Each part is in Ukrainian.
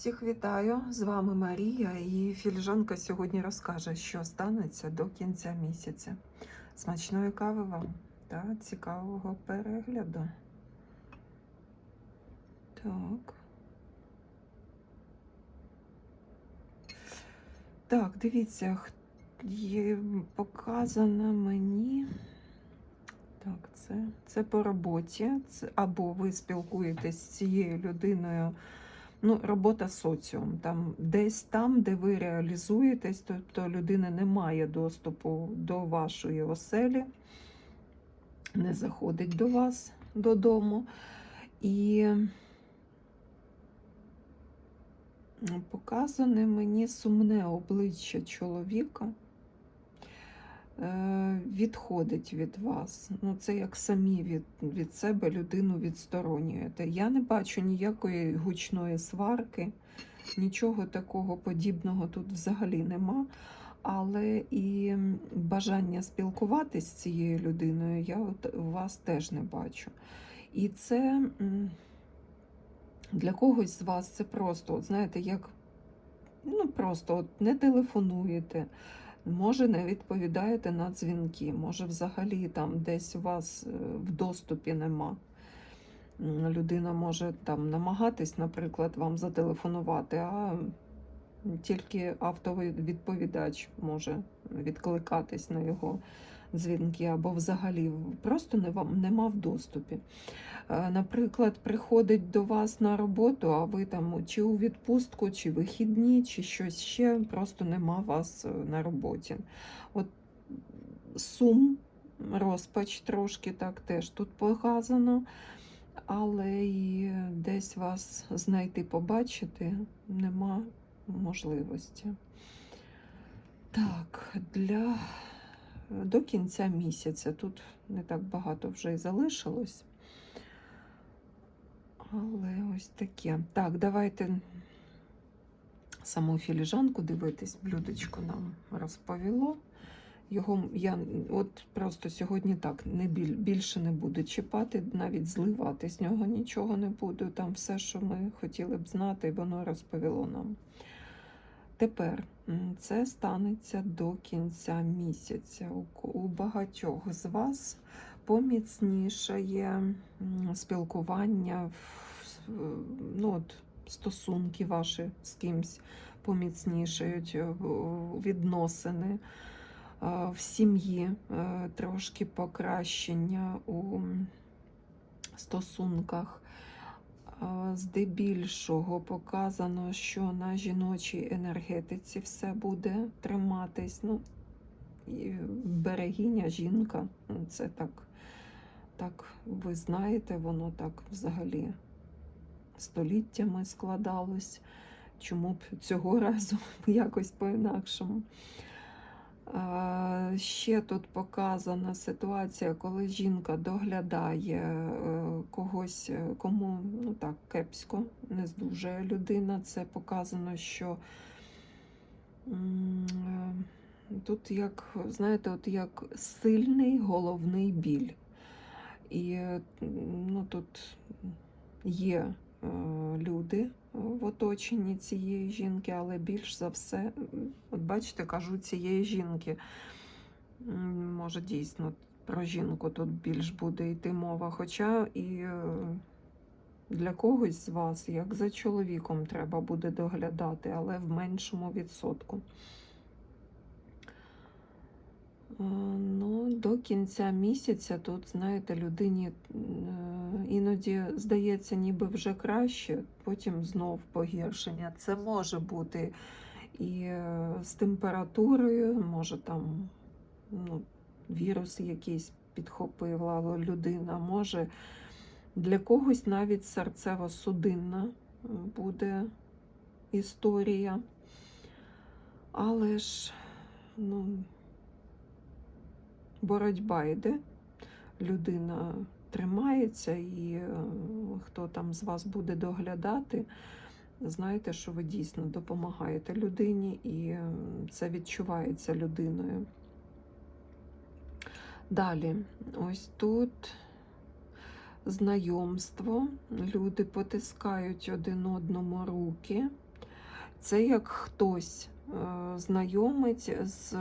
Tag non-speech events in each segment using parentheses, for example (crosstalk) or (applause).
Всіх вітаю! З вами Марія і філіжанка сьогодні розкаже, що станеться до кінця місяця. Смачної кави вам та цікавого перегляду. Так. Так, дивіться, є показано мені. Так, це, це по роботі. Це, або ви спілкуєтесь з цією людиною. Ну, робота соціум. Там десь там, де ви реалізуєтесь, тобто людина не має доступу до вашої оселі, не заходить до вас додому. І показане мені сумне обличчя чоловіка. Е, Відходить від вас. Ну, це як самі від, від себе людину відсторонюєте. Я не бачу ніякої гучної сварки, нічого такого подібного тут взагалі нема. Але і бажання спілкуватися з цією людиною я от у вас теж не бачу. І це для когось з вас це просто, от знаєте, як ну просто от не телефонуєте, може не відповідаєте на дзвінки, може взагалі там десь у вас е, в доступі нема. Людина може там намагатись, наприклад, вам зателефонувати, а тільки автовий відповідач може відкликатись на його дзвінки, або взагалі просто не нема в доступі. Е, Наприклад, приходить до вас на роботу, а ви там чи у відпустку, чи вихідні, чи щось ще, просто нема вас е, на роботі. От сум, розпач трошки так теж тут показано, але і десь вас знайти, побачити нема можливості. Так, для до кінця місяця тут не так багато вже й залишилось. Але ось таке. Так, давайте саму філіжанку дивитись, блюдечко нам розповіло. Його я от просто сьогодні так не біль, більше не буду чіпати, навіть зливати з нього нічого не буду. Там все, що ми хотіли б знати, воно розповіло нам. Тепер це станеться до кінця місяця. У, багатьох з вас поміцнішає спілкування, ну, от, стосунки ваші з кимсь поміцнішають, е, відносини е, в сім'ї, е, трошки покращення у стосунках. Здебільшого показано, що на жіночій енергетиці все буде триматись. Ну, берегиня, жінка, ну, це так, так ви знаєте, воно так взагалі століттями складалось. Чому б цього (laughs) разу якось по-інакшому? Ще тут показана ситуація, коли жінка доглядає е, когось, е, кому ну так, кепсько, не здужує людина. Це показано, що е, тут, як, знаєте, от як сильний головний біль. І ну, тут є люди в оточенні цієї жінки, але більш за все, от бачите, кажу цієї жінки. Може, дійсно про жінку тут більш буде йти мова. Хоча і е, для когось з вас, як за чоловіком, треба буде доглядати, але в меншому відсотку. Е, Ну, до кінця місяця тут, знаєте, людині е, іноді здається, ніби вже краще, потім знов погіршення. Це може бути і е, з температурою, може там ну, вірус якийсь підхопила людина, може для когось навіть серцево-судинна буде історія. Але ж, ну, боротьба йде, людина тримається, і е, хто там з вас буде доглядати, знайте, що ви дійсно допомагаєте людині, і е, це відчувається людиною. Далі, ось тут знайомство, люди потискають один одному руки, Це як хтось е, знайомить з.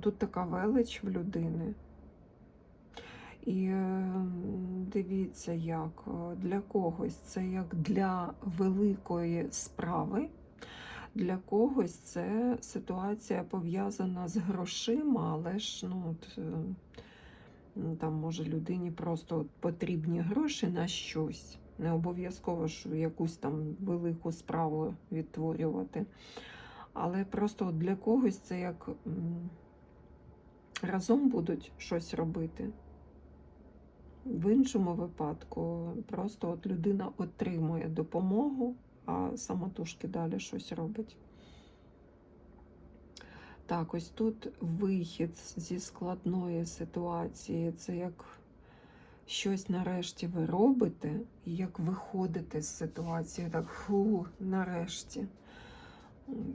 Тут така велич в людини. І е, дивіться, як е, для когось це як для великої справи, для когось це ситуація пов'язана з грошима, але ж ну, от, е, там може людині просто потрібні гроші на щось. Не обов'язково ж якусь там велику справу відтворювати. Але просто для когось це як разом будуть щось робити. В іншому випадку просто от людина отримує допомогу, а самотужки далі щось робить. Так, ось тут вихід зі складної ситуації. Це як щось нарешті ви робите, і як виходите з ситуації. Так, фу, нарешті.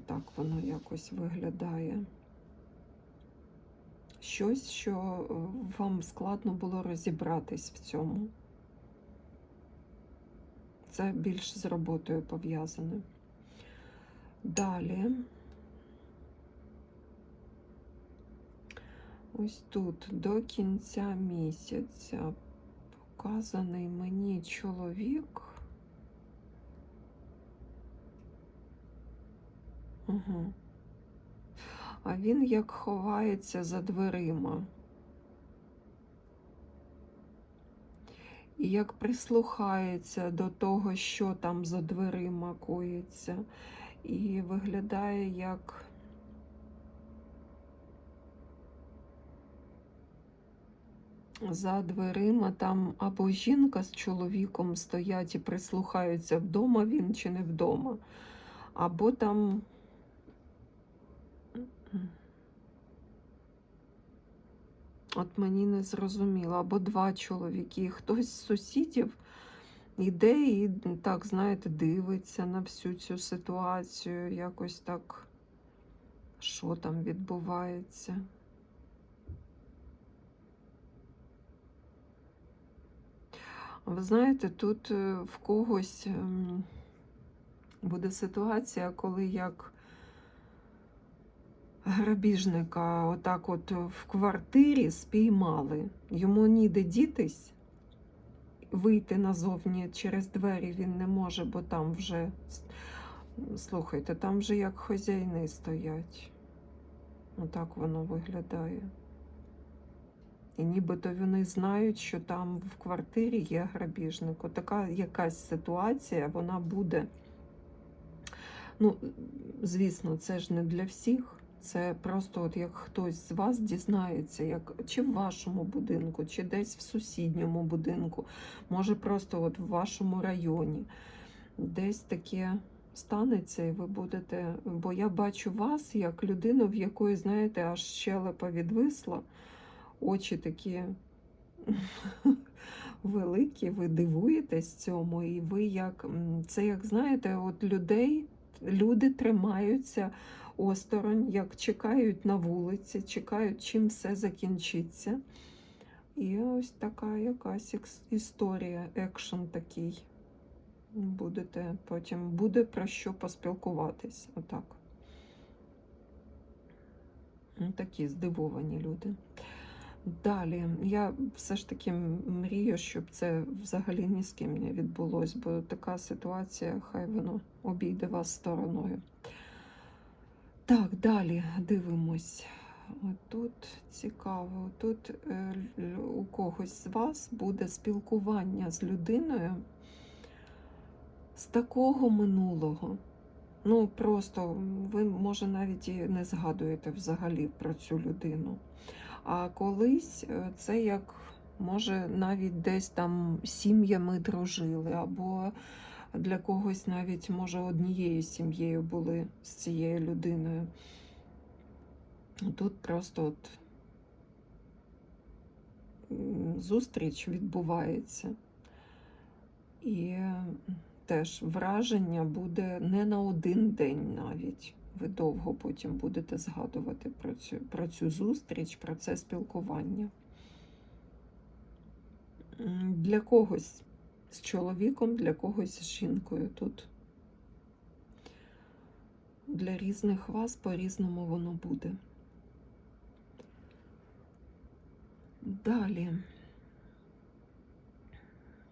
Так воно якось виглядає. Щось, що е, вам складно було розібратись в цьому. Це більш з роботою пов'язане. Далі. Ось тут до кінця місяця показаний мені чоловік. Угу. А він як ховається за дверима. І як прислухається до того, що там за дверима коїться, і виглядає як за дверима там або жінка з чоловіком стоять і прислухаються, вдома він чи не вдома, або там. От мені не зрозуміло, або два чоловіки, хтось з сусідів іде і так, знаєте, дивиться на всю цю ситуацію, якось так, що там відбувається. Ви знаєте, тут е, в когось ем, буде ситуація, коли як грабіжника отак от в квартирі спіймали. Йому ніде дітись, вийти назовні через двері він не може, бо там вже, слухайте, там вже як хазяїни стоять. Отак воно виглядає. І нібито вони знають, що там в квартирі є грабіжник. Отака якась ситуація, вона буде. Ну, звісно, це ж не для всіх. Це просто от як хтось з вас дізнається, як чи в вашому будинку, чи десь в сусідньому будинку, може просто от в вашому районі. Десь таке станеться, і ви будете. Бо я бачу вас як людину, в якої, знаєте, аж щелепа відвисла, очі такі (laughs) великі, ви дивуєтесь цьому, і ви як це, як знаєте, от людей, люди тримаються осторонь, як чекають на вулиці, чекають, чим все закінчиться. І ось така якась історія, екшен такий. Будете потім буде про що поспілкуватись. Отак. Ну, Такі здивовані люди. Далі, я все ж таки мрію, щоб це взагалі ні з ким не відбулось, бо така ситуація, хай воно обійде вас стороною. Так, далі дивимось. Тут цікаво, тут е, у когось з вас буде спілкування з людиною з такого минулого. Ну, просто ви, може, навіть і не згадуєте взагалі про цю людину. А колись е, це як, може, навіть десь там сім'ями дружили, або для когось навіть, може, однією сім'єю були з цією людиною. Тут просто от зустріч відбувається. І теж враження буде не на один день навіть. Ви довго потім будете згадувати про цю, про цю зустріч, про це спілкування. Для когось з чоловіком, для когось з жінкою тут для різних вас по-різному воно буде. Далі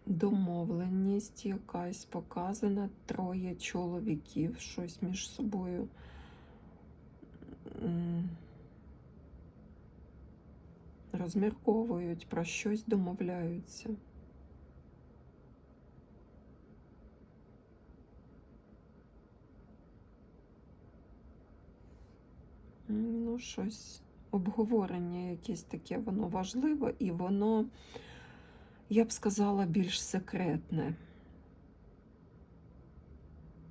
домовленість якась показана, троє чоловіків, щось між собою. Розмірковують, про щось домовляються. Ну, щось, обговорення якесь таке, воно важливе і воно, я б сказала, більш секретне.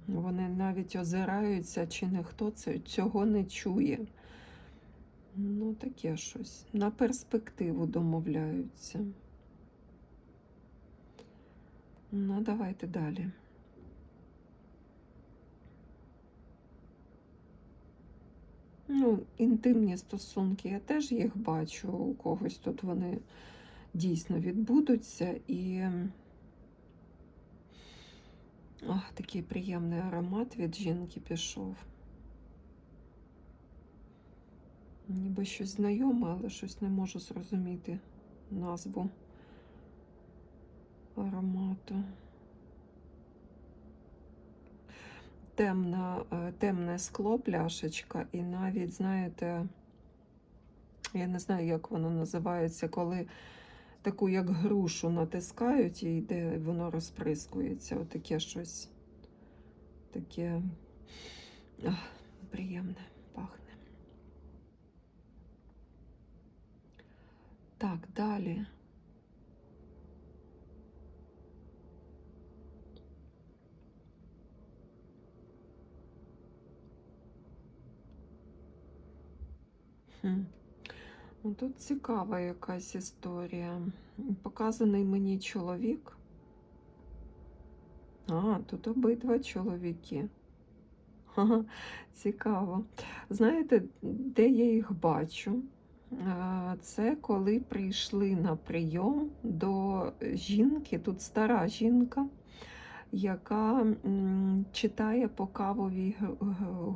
Вони навіть озираються, чи ніхто це, цього не чує. Ну, таке щось. На перспективу домовляються. Ну, давайте далі. Ну, інтимні стосунки, я теж їх бачу. У когось тут вони дійсно відбудуться і Ах, такий приємний аромат від жінки пішов. Ніби щось знайоме, але щось не можу зрозуміти назву аромату. Темна, е, темне скло, пляшечка, і навіть, знаєте, я не знаю, як воно називається, коли таку як грушу натискають і йде, воно розприскується. Отаке щось таке ах, приємне пахне. Так, далі. Ну, Тут цікава якась історія. Показаний мені чоловік. А, тут обидва чоловіки. Цікаво. Знаєте, де я їх бачу? Е, Це коли прийшли на прийом до жінки, тут стара жінка, яка читає по кавовій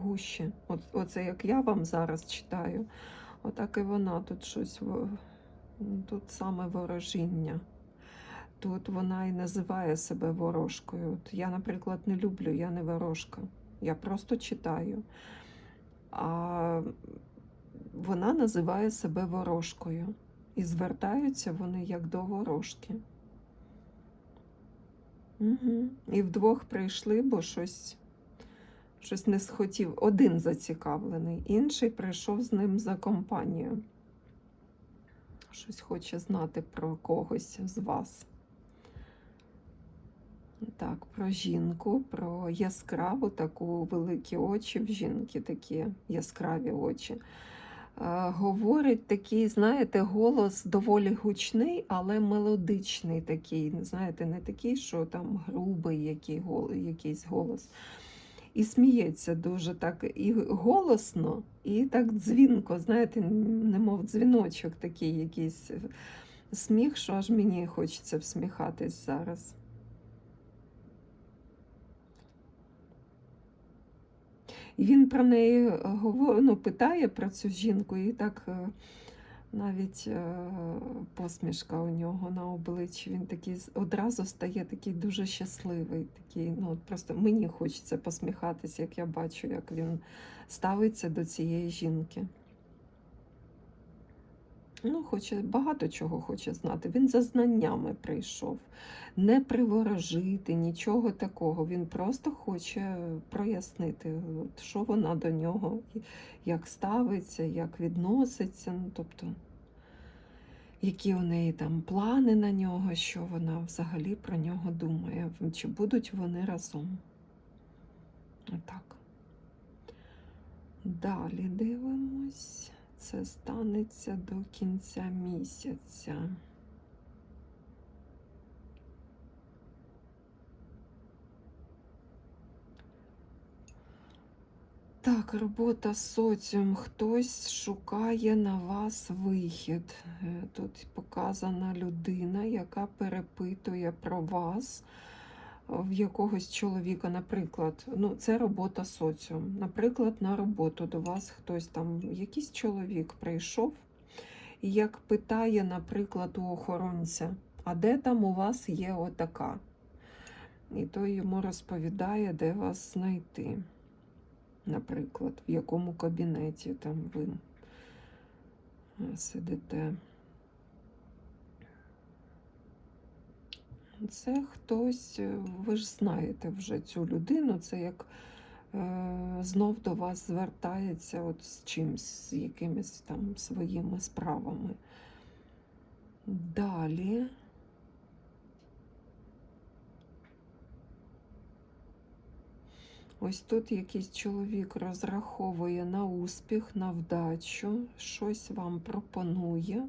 гущі. Оце як я вам зараз читаю. Отак і вона тут щось тут саме ворожіння. Тут вона і називає себе ворожкою. От я, наприклад, не люблю, я не ворожка. Я просто читаю. А вона називає себе ворожкою. І звертаються вони як до ворожки. Угу. І вдвох прийшли, бо щось, щось не схотів. Один зацікавлений, інший прийшов з ним за компанію. Щось хоче знати про когось з вас. Так, про жінку, про яскраву таку великі очі в жінки, такі яскраві очі. Е, говорить такий, знаєте, голос доволі гучний, але мелодичний такий. Знаєте, не такий, що там грубий який, якийсь голос. І сміється дуже так і голосно, і так дзвінко, знаєте, немов дзвіночок такий якийсь сміх, що аж мені хочеться всміхатись зараз. Він про неї говор... ну, питає про цю жінку, і так е, навіть е, посмішка у нього на обличчі. Він такий одразу стає такий дуже щасливий. Такий, ну, просто мені хочеться посміхатися, як я бачу, як він ставиться до цієї жінки. Ну, хоче багато чого хоче знати. Він за знаннями прийшов. Не приворожити, нічого такого. Він просто хоче прояснити, що вона до нього, як ставиться, як відноситься. Ну, тобто, які у неї там плани на нього, що вона взагалі про нього думає, чи будуть вони разом. Отак. Далі дивимось. Це станеться до кінця місяця. Так, робота соціум. Хтось шукає на вас вихід. Е, Тут показана людина, яка перепитує про вас. В якогось чоловіка, наприклад, ну, це робота соціум. Наприклад, на роботу до вас хтось там, якийсь чоловік прийшов і як питає, наприклад, у охоронця, а де там у вас є отака? І той йому розповідає, де вас знайти. Наприклад, в якому кабінеті там ви е, сидите. Це хтось, е, ви ж знаєте вже цю людину, це як е, знов до вас звертається от з чимсь, з якимись там своїми справами. Далі. Ось тут якийсь чоловік розраховує на успіх, на вдачу, щось вам пропонує,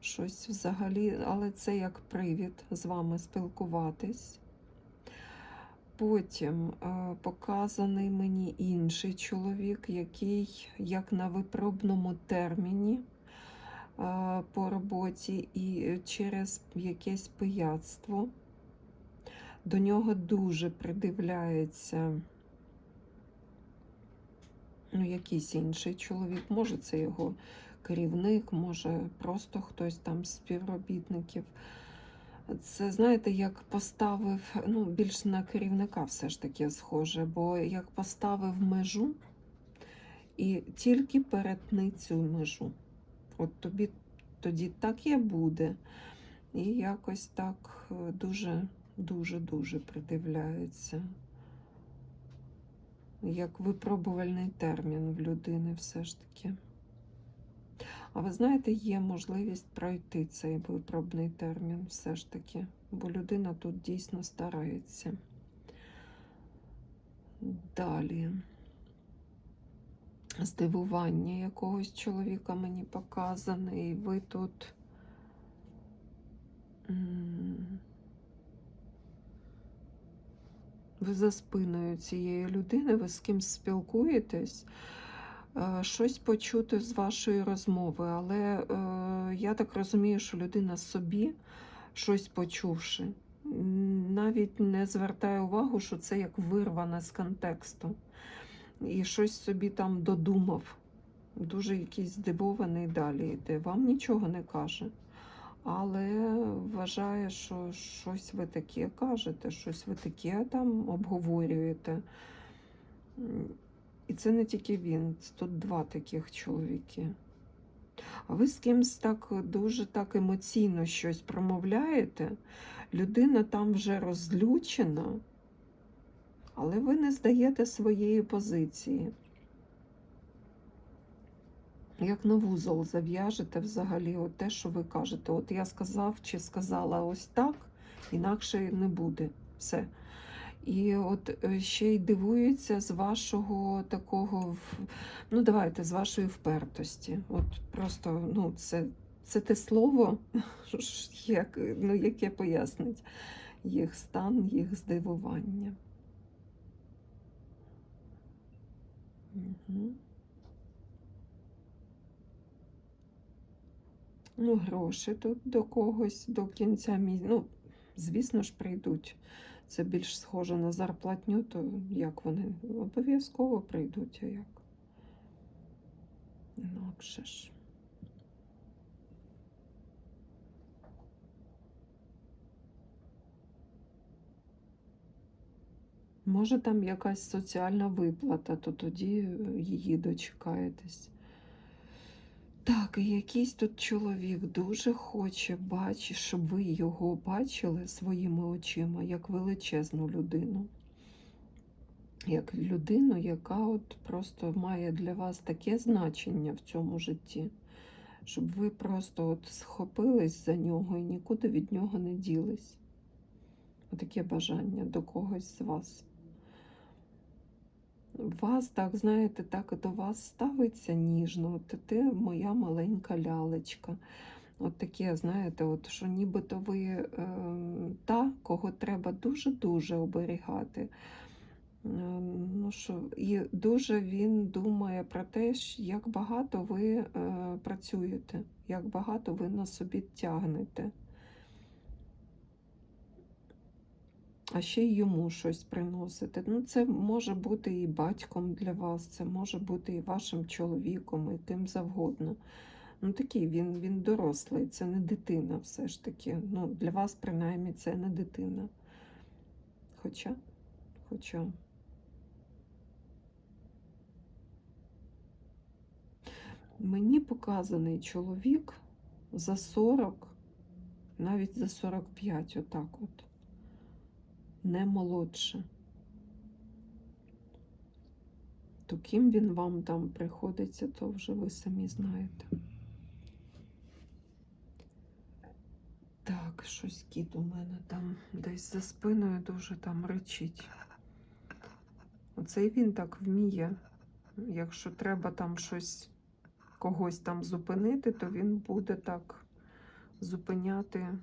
щось взагалі, але це як привід з вами спілкуватись. Потім е, показаний мені інший чоловік, який як на випробному терміні е, по роботі і через якесь пияцтво. До нього дуже придивляється ну, якийсь інший чоловік. Може, це його керівник, може, просто хтось там з співробітників. Це, знаєте, як поставив, ну, більш на керівника все ж таки схоже, бо як поставив межу і тільки перетни цю межу. От тобі тоді так і буде. І якось так е, дуже дуже-дуже придивляється. Як випробувальний термін в людини все ж таки. А ви знаєте, є можливість пройти цей випробний термін все ж таки, бо людина тут дійсно старається. Далі. Здивування якогось чоловіка мені показане, і ви тут. Ви за спиною цієї людини, ви з кимсь спілкуєтесь, щось почути з вашої розмови, але е, я так розумію, що людина собі щось почувши, навіть не звертає увагу, що це як вирване з контексту. І щось собі там додумав. Дуже якийсь здивований далі йде. Вам нічого не каже але вважає, що щось ви таке кажете, щось ви таке там обговорюєте. І це не тільки він, тут два таких чоловіки. А ви з кимось так дуже так емоційно щось промовляєте, людина там вже розлючена, але ви не здаєте своєї позиції як на вузол зав'яжете взагалі от те, що ви кажете. От я сказав чи сказала ось так, інакше не буде. Все. І от е, ще й дивуються з вашого такого, ну давайте, з вашої впертості. От просто, ну, це це те слово, (laughs) як, ну, яке пояснить їх стан, їх здивування. Угу. Ну, гроші тут до когось до кінця місяця. Ну, звісно ж, прийдуть. Це більш схоже на зарплатню, то як вони обов'язково прийдуть, а як? Інакше ж. Може, там якась соціальна виплата, то тоді її дочекаєтесь. Так, якийсь тут чоловік дуже хоче бачити, щоб ви його бачили своїми очима як величезну людину. Як людину, яка от просто має для вас таке значення в цьому житті, щоб ви просто от схопились за нього і нікуди від нього не ділись. Отаке бажання до когось з вас вас, так, знаєте, так до вас ставиться ніжно, от ти моя маленька лялечка. От таке, знаєте, от, що нібито ви е, та, кого треба дуже-дуже оберігати. Е, ну, що, І дуже він думає про те, як багато ви е, працюєте, як багато ви на собі тягнете. А ще й йому щось приносите. Ну, це може бути і батьком для вас, це може бути і вашим чоловіком, і ким завгодно. Ну, такий він, він дорослий, це не дитина все ж таки. Ну, для вас, принаймні, це не дитина. Хоча, хоча. Мені показаний чоловік за 40, навіть за 45, отак от. Не молодше. То ким він вам там приходиться, то вже ви самі знаєте. Так, щось кіт у мене там десь за спиною дуже там речить. Оце і він так вміє. Якщо треба там щось когось там зупинити, то він буде так зупиняти.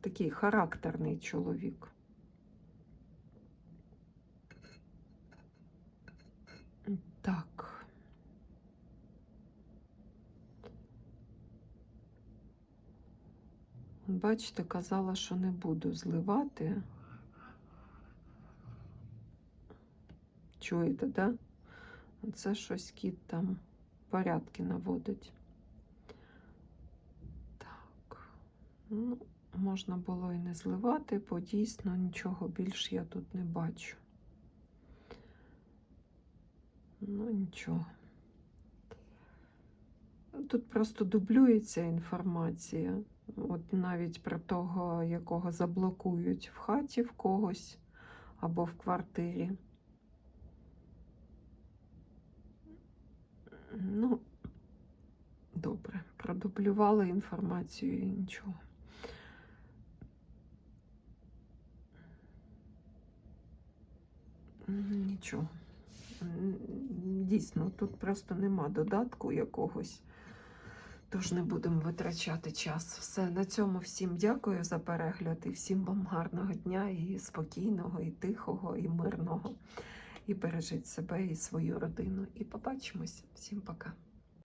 Такий характерний чоловік. Так. Бачите, казала, що не буду зливати. Чуєте, да? Це щось кіт там порядки наводить. Так. Ну, можна було і не зливати, бо дійсно нічого більш я тут не бачу. Ну, нічого. Тут просто дублюється інформація. От навіть про того, якого заблокують в хаті в когось або в квартирі. Ну, добре, продублювали інформацію і нічого. Нічого. Дійсно, тут просто нема додатку якогось. Тож не будемо витрачати час. Все, на цьому всім дякую за перегляд і всім вам гарного дня, і спокійного, і тихого, і мирного. І бережіть себе і свою родину. І побачимось. Всім пока.